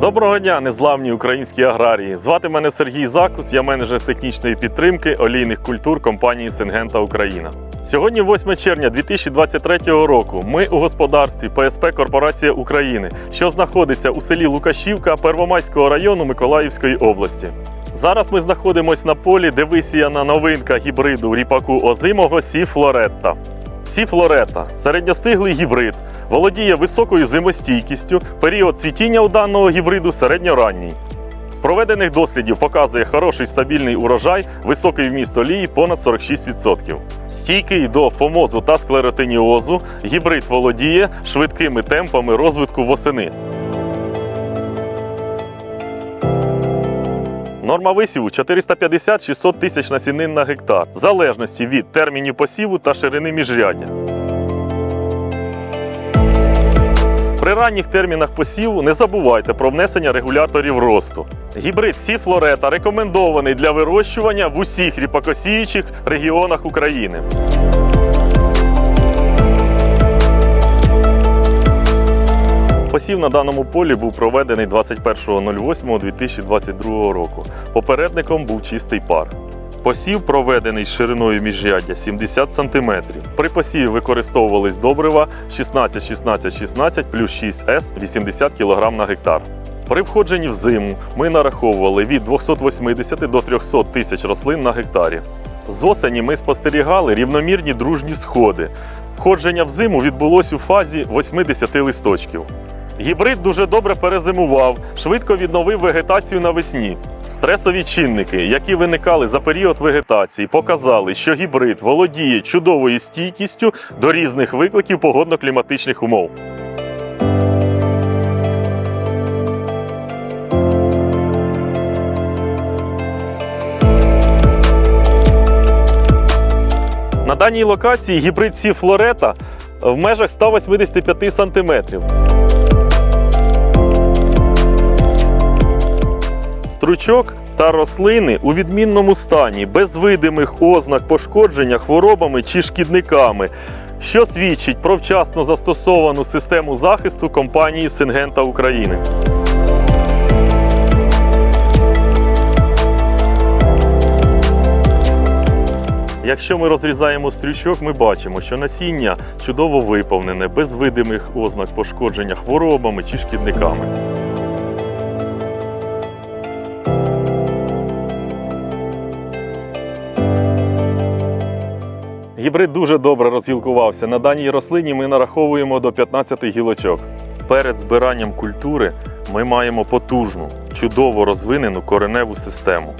Доброго дня, незламні українські аграрії. Звати мене Сергій Закус, я менеджер з технічної підтримки олійних культур компанії Сингента Україна. Сьогодні, 8 червня 2023 року, ми у господарстві ПСП Корпорація України, що знаходиться у селі Лукашівка Первомайського району Миколаївської області. Зараз ми знаходимося на полі, де висіяна новинка гібриду ріпаку озимого Сі Флоретта. Сі Флорета середньостиглий гібрид, володіє високою зимостійкістю, період цвітіння у даного гібриду середньоранній. З проведених дослідів показує хороший стабільний урожай, високий вміст олії понад 46%. Стійкий до фомозу та склеротиніозу, гібрид володіє швидкими темпами розвитку восени. Норма висіву 450-600 тисяч насінин на гектар, в залежності від термінів посіву та ширини міжряддя. При ранніх термінах посіву не забувайте про внесення регуляторів росту. Гібрид Сі Флорета рекомендований для вирощування в усіх ріпакосіючих регіонах України. Посів на даному полі був проведений 21.08.2022 року. Попередником був чистий пар. Посів проведений з шириною міжряддя 70 см. При посіві використовувались добрива 16 16 16 плюс 6С 80 кг на гектар. При входженні в зиму ми нараховували від 280 до 300 тисяч рослин на гектарі. З осені ми спостерігали рівномірні дружні сходи. Входження в зиму відбулось у фазі 80 листочків. Гібрид дуже добре перезимував, швидко відновив вегетацію навесні. Стресові чинники, які виникали за період вегетації, показали, що гібрид володіє чудовою стійкістю до різних викликів погодно-кліматичних умов. На даній локації гібрид Сі Флорета в межах 185 см. Стручок та рослини у відмінному стані, без видимих ознак пошкодження хворобами чи шкідниками, що свідчить про вчасно застосовану систему захисту компанії Сингента України. Якщо ми розрізаємо стрючок, ми бачимо, що насіння чудово виповнене, без видимих ознак пошкодження хворобами чи шкідниками. Гібрид дуже добре розгілкувався. На даній рослині ми нараховуємо до 15 гілочок. Перед збиранням культури ми маємо потужну, чудово розвинену кореневу систему.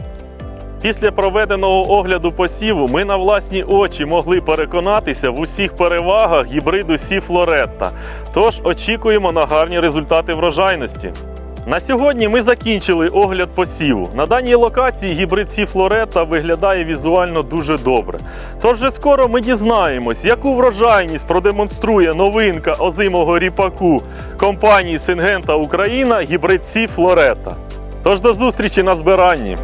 Після проведеного огляду посіву ми на власні очі могли переконатися в усіх перевагах гібриду Сі Флоретта. Тож очікуємо на гарні результати врожайності. На сьогодні ми закінчили огляд посіву. На даній локації гібрид Сі Флорета виглядає візуально дуже добре. Тож вже скоро ми дізнаємось, яку врожайність продемонструє новинка озимого ріпаку компанії Сингента Україна гібрид Сі Флорета. Тож до зустрічі на збиранні!